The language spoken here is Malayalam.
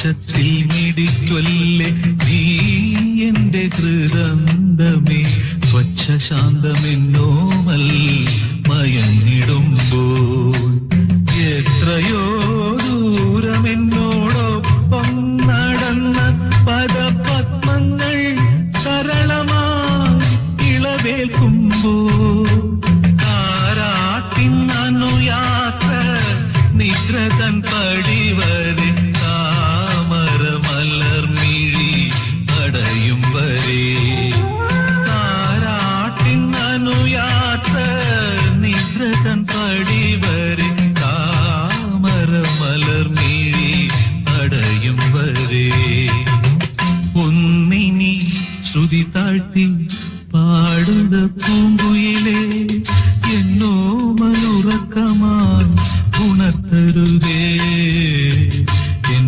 ഉച്ചത്തിൽ മിടിക്കൊല്ലേ നീ എന്റെ ഹൃദന്തമേ. സ്വച്ഛ ശാന്തമെന്നോമൽ മയങ്ങിടുമ്പോൾ എത്രയോ ദൂരമെന്നോടൊപ്പം നടന്ന പദപത്മങ്ങൾ സരളമായി ഇളവേൽക്കുമ്പോൾ താരാട്ടിന്നു യാത്ര നിദ്രതൻ പടിവരെ താമര അംബരേ താരാട്ടിൻ അനുയാത്ര നിദ്രതൻ പടിവരെ താമര മലർ മീഴി അടയും വരെ. ഒന്നിനി ശ്രുതി താഴ്ത്തി പാടുക പൂങ്കുയിലേ എന്നോ മനുറക്കമാൻ ഉണർത്തരുതേ